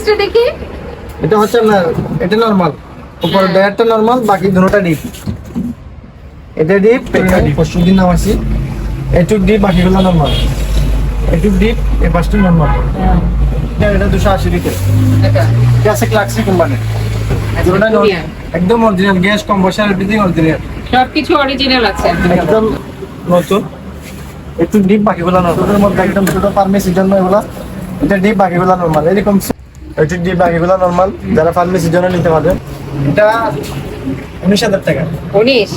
ফ্রিজটা দেখি। এটা হচ্ছে আপনার এটা নরমাল উপরে হ্যাঁ। ডয়ারটা নরমাল বাকি দুটোটা ডিপ এটা ডিপ এটা ডিপ পরশু দিন নাম আসি এটুক ডিপ বাকিগুলো নরমাল এটুক ডিপ এ নরমাল এটা এটা দুশো আশি লিটার। এটা আছে ক্লাক্সি কোম্পানি। একদম original gas compressor everything original সবকিছু অরিজিনাল আছে। একদম নতুন। একটু ডিপ বাকিগুলো নতুনের মধ্যে একদম ছোট ফার্মেসির জন্য এগুলা। এটা ডিপ বাকিগুলো নরমাল এরকম একটু ডিপ বাকিগুলো নরমাল যারা ফার্মেসির জন্য নিতে পারবেন এটা উনিশ হাজার টাকা। উনিশ?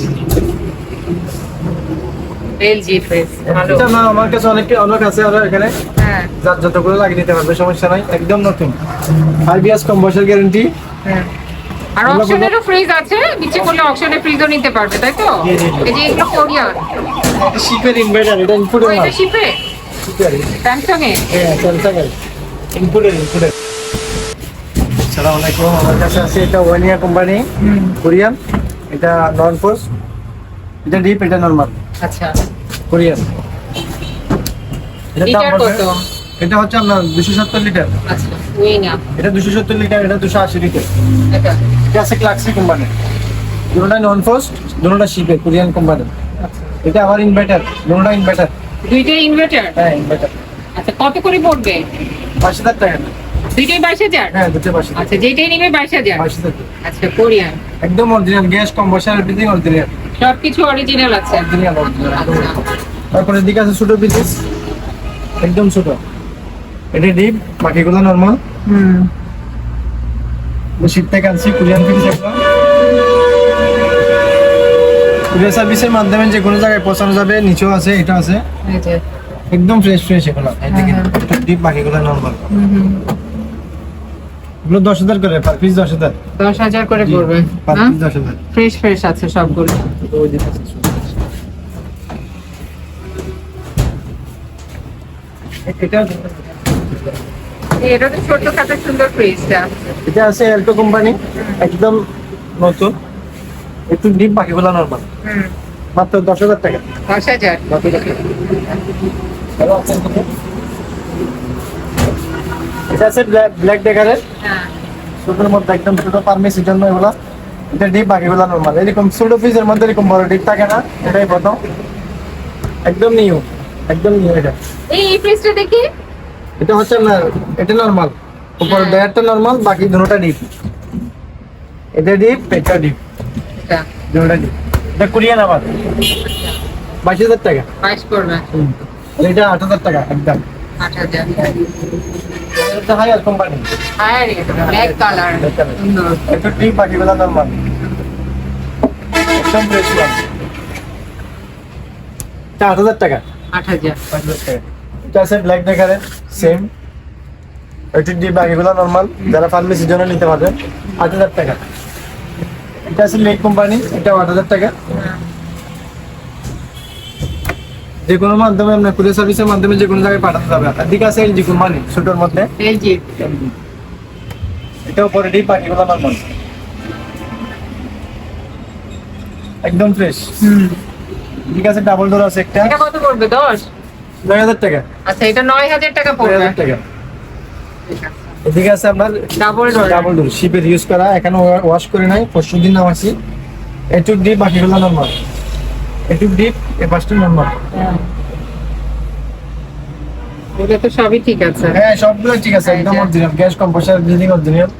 এটা না আমার কাছে অনেক অনেক আছে আর এখানে। হ্যাঁ। যার যতগুলো লাগিয়ে নিতে পারবে সমস্যা নাই একদম নতুন। কম বয়সের গ্যারেন্টি হ্যাঁ। আর অপশনেরও ফ্রিজ আছে নিচে করলে অপশনে ফ্রিজও নিতে পারবে তাই তো। এই যে এগুলো শিপের ইনভার্টার এটা ইনপুটের মাল এটা শিপে শিপের স্যামসাং এ হ্যাঁ স্যামসাং এর ইনপুটের ইনপুটের আসসালামু আলাইকুম। আমার কাছে আছে এটা ওয়ানিয়া কোম্পানি কোরিয়ান। এটা নন ফোর্স এটা ডিপ এটা নরমাল। আচ্ছা। কোরিয়ান। এটা হচ্ছে আপনার দুশো সত্তর লিটার। আচ্ছা এটা দুশো সত্তর লিটার এটা দুশো আশি লিটার। এটা এটা আছে ক্লাক্সি কোম্পানি। দুটোটা নন ফোর্স দুটোটা শিপের কোরিয়ান কোম্পানি। আচ্ছা। এটা আবার ইনভার্টার দুটোটা ইনভার্টার দুইটাই ইনভার্টার হ্যাঁ ইনভার্টার আচ্ছা কত করে পড়বে? পাঁচ হাজার টাকা। দুইটাই বাইশ হাজার? হ্যাঁ দুটো পাঁচ হাজার। আচ্ছা যেটাই নিবে বাইশ হাজার? বাইশ আচ্ছা কোরিয়ান। একদম original gas compressor everything original সবকিছু অরিজিনাল আছে। অরিজিনাল অরিজিনাল আচ্ছা। তারপরে এদিকে আছে ছোট পিসেস। একদম ছোট। এটা ডিপ বাকিগুলো নর্মাল হুম। শীত থেকে আনছি কুরিয়ান পিস এগুলো কুরিয়ার সার্ভিসের মাধ্যমে যে কোনো জায়গায় পৌঁছানো যাবে নিচেও আছে এটা আছে। একদম ফ্রেশ ফ্রেশ এগুলো। হ্যাঁ, ডিপ বাকিগুলো নর্মাল হুম। এগুলো দশ হাজার করে পার পিস দশ হাজার। দশ হাজার করে পড়বে পার পিস দশ হাজার। ফ্রেশ ফ্রেশ আছে সবগুলো। এটা এটা তো ছোট খাটো সুন্দর ফ্রিজটা এটা আছে এলটো কোম্পানি একদম নতুন। একটু ডিপ বাকিগুলো নর্মাল হুম। মাত্র দশ হাজার টাকা। দশ হাজার। এটা আছে ব্ল্যাক ডেকারের হ্যাঁ। ছোটোর মধ্যে একদম ছোট ফার্মেসির জন্য এগুলা। এটা ডিপ বাকিগুলো নর্মাল এরকম ছোট পিসের মধ্যে এরকম বড় ডিপ থাকে না এটাই প্রথম। একদম নিউ একদম নিউ এটা। এই ফ্রিজটা দেখি। এটা হচ্ছে আপনার এটা নর্মাল উপরে হ্যাঁ। নর্মাল বাকি দুটোটা ডিপ এটা ডিপ এটা ডিপ এটা দুটোটা ডিপ এটা কোরিয়ান আবার। বাইশ হাজার টাকা। বাইশ পড়বে। এটা আট হাজার টাকা একদম। আট হাজার। এটা Haier company Haier black colour একটু ডিপ বাকিগুলো নর্মাল একদম ফ্রেশ মাল আট হাজার টাকা? আট হাজার। পাঁচ হাজার টাকা এটা আছে ব্ল্যাক ডেকারের সেম একটু ডিপ বাকিগুলো নর্মাল যারা ফার্মেসির জন্য নিতে পারবেন আট হাজার টাকা। এটা আছে লেক কোম্পানি এটা আট হাজার টাকা। যে কোনো মাধ্যমে আপনার কুরিয়ার সার্ভিসের মাধ্যমে যে কোনো জায়গায় পাঠাতে যাবে আর দিকে আছে এলজি কোম্পানি? ছোটোর মধ্যে? এলজি। এটা ডিপ বাকিগুলো নর্মাল একদম ফ্রেশ হুম। ঠিক আছে ডাবল ডোর আছে একটা। এটা কত পড়বে দশ? নয় হাজার টাকা। আচ্ছা এটা নয় হাজার টাকা নয় পড়বে। হাজার টাকা। এদিকে আছে। আপনার ডাবল ডোর ডাবল ডোর শিপের ইউজ করা এখানে ওয়াশ করে নাই পরশু দিন নাম আছি এটুক ডিপ বাকিগুলো নর্মাল এটুক ডিপ এ পাঁচটা নর্মাল এটা তো সবই ঠিক আছে। হ্যাঁ সবগুলো ঠিক আছে একদম original gas compressor bleeding original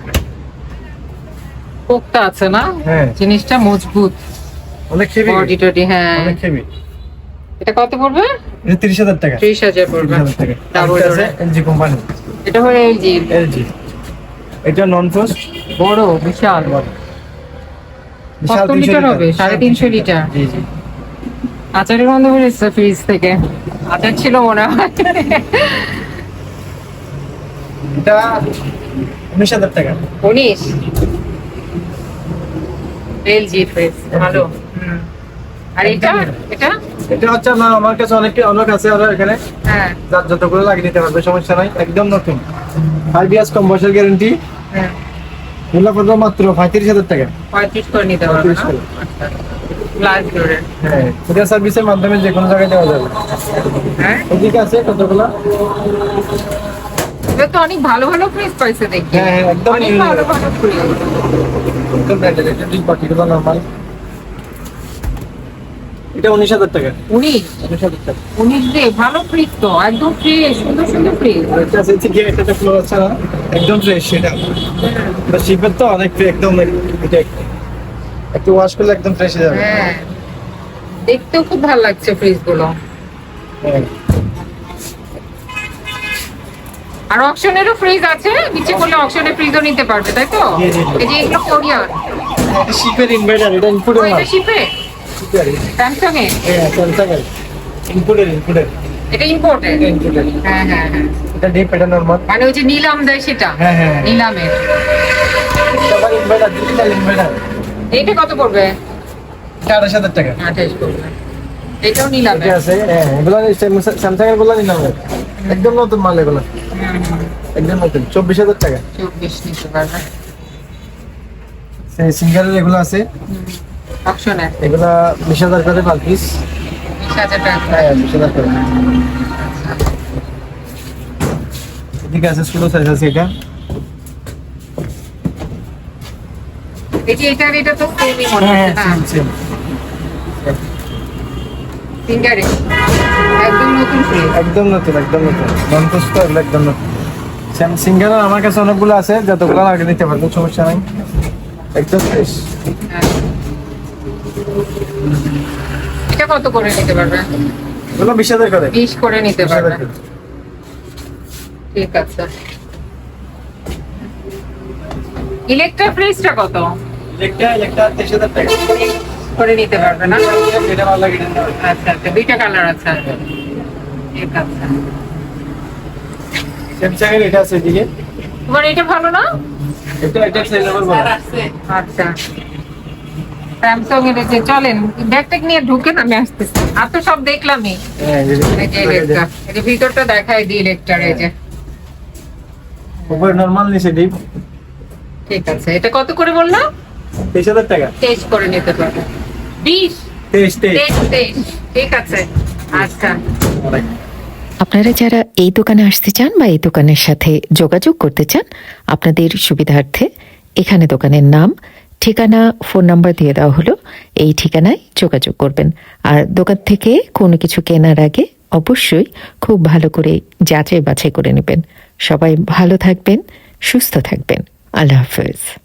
পোক্তা আছে না? হ্যাঁ। জিনিসটা মজবুত। অনেক হেভি বডি টডি হ্যাঁ। অনেক হেভি এটা কত পড়বে? এটা তিরিশ হাজার টাকা। ত্রিশ হাজার পড়বে। ডাবল আছে এলজি কোম্পানি এটা হলো এলজি এলজি এটা নন ফোস্ট বড় বিশাল। বিশাল কত 300 লিটার হবে সাড়ে তিনশো লিটার। জি জি। আচারের গন্ধ বেরোচ্ছে ফ্রিজ থেকে। আচার ছিল মনে হয়। এটা উনিশ হাজার টাকা। উনিশ? এলজি ফ্রিজ ভালো। আর এটা? এটা? এটা হচ্ছে আমার আমার কাছে অনেক অনেক আছে আর এখানে। হ্যাঁ। যার যতগুলো লাগিয়ে নিতে পারবে সমস্যা নাই একদম নতুন। ফাইভ ইয়ার্স কম বয়সের গ্যারেন্টি হ্যাঁ। মূল্য মাত্র পঁয়ত্রিশ হাজার টাকা। পঁয়ত্রিশ করে নিতে পারবে না 35 করে। আচ্ছা গ্লাস ডোরের হ্যাঁ কুরিয়ার সার্ভিসের মাধ্যমে যে কোনো জায়গায় দেওয়া যাবে। হ্যাঁ? এদিকে আছে কতগুলো? এবার তো অনেক ভালো ভালো ফ্রিজ পাইছে দেখি হ্যাঁ, হ্যাঁ, একদম অনেক ভালো ভালো ফ্রিজ একদম ব্র্যান্ডেড এটা বাকিগুলো নর্মাল এটা উনিশ হাজার টাকা। উনিশ? উনিশ হাজার টাকা। উনিশ দিয়ে ভালো ফ্রিজ তো একদম ফ্রেশ সুন্দর সুন্দর ফ্রিজ আর এটা আছে থেকে এটা ফ্লোর না একদম ফ্রেশ সেটা এটা শিপের তো অনেক একদম এটা একটু ওয়াশ করলে একদম ফ্রেশ হয়ে যাবে। হ্যাঁ। দেখতেও খুব ভালো লাগছে ফ্রিজগুলো হ্যাঁ। আর অকশনেরও ফ্রিজ আছে নিচে করলে অকশনে ফ্রিজও নিতে পারবে তাই তো? জি, জি। এই যে এগুলো কোরিয়ান এটা শিপের ইনভার্টার এটা ও ইনপুটের এটা শিপে স্যামসাং এ হ্যাঁ স্যামসাং এর ইনপুটের ইনপুটের এটা ইম্পোর্টেড হ্যাঁ হ্যাঁ হ্যাঁ। এটা ডিপ এটা নরমাল মানে ওই যে নিলাম দেয় সেটা? হ্যাঁ, হ্যাঁ, হ্যাঁ। নিলামের। ইনভার্টার ডিজিটাল ইনভার্টার এইটা কত পড়বে? এটা আড়াইশ হাজার টাকা। আঠাশ পড়বে। এটাও নিলামের আছে হ্যাঁ এগুলো স্যামসাং এরগুলো নিলাম। একদম নতুন মাল এগুলো। একদম নতুন চব্বিশ হাজার টাকা। চব্বিশ নিতে পারবে। সিঙ্গারের এগুলো আছে। অপশনে এগুলা বিশ হাজার করে পার পিস বিশ হাজার টাকা। হ্যাঁ বিশ হাজার করে। এদিকে আছে ষোলো সাইজ আছে এটা। এই যে এটার এটা তো সেমই মনে হ্যাঁ হচ্ছে না সেম সেম একদম নতুন একদম নতুন একদম নতুন। একদম নতুন। সিঙ্গারের আমার কাছে অনেকগুলো আছে যতগুলো আগে নিতে পারব সমস্যা নাই। একদম ফ্রেশ হ্যাঁ। এটা কত করে নিতে পারবে? এগুলো বিশ হাজার করে। বিশ করে নিতে পারবে। ঠিক আছে। ইলেকট্রা ফ্রিজটা কত? একটা একটা তেইশ হাজার টাকা। করে নিতে পারবে না? এটা ভালো লাগে আচ্ছা আচ্ছা দুইটা কালার আছে ঠিক আছে। স্যামসাং এর এটা আছে এদিকে। তোমার এটা ভালো না? এটা এটা সেল নাম্বার বলো আচ্ছা। স্যামসাং এর যে চলেন ব্যাগ ট্যাগ নিয়ে ঢুকেন আমি আসতেছি। আর তো সব দেখলামই। হ্যাঁ এই ভিতরটা দেখাই দিই এই যে। উপরে নরমাল নিচে ডিপ ঠিক আছে। এটা কত করে বললাম তেইশ হাজার টাকা। তেইশ করে নিতে পারবে। বিশ? তেইশ তেইশ। ঠিক আছে। আচ্ছা। আপনারা যারা এই দোকানে আসতে চান বা এই দোকানের সাথে যোগাযোগ করতে চান আপনাদের সুবিধার্থে এখানে দোকানের নাম ঠিকানা ফোন নাম্বার দিয়ে দেওয়া হলো। এই ঠিকানায় যোগাযোগ করবেন। আর দোকান থেকে কোনো কিছু কেনার আগে অবশ্যই খুব ভালো করে যাচাই বাছাই করে নেবেন। সবাই ভালো থাকবেন সুস্থ থাকবেন। আল্লাহ হাফেজ।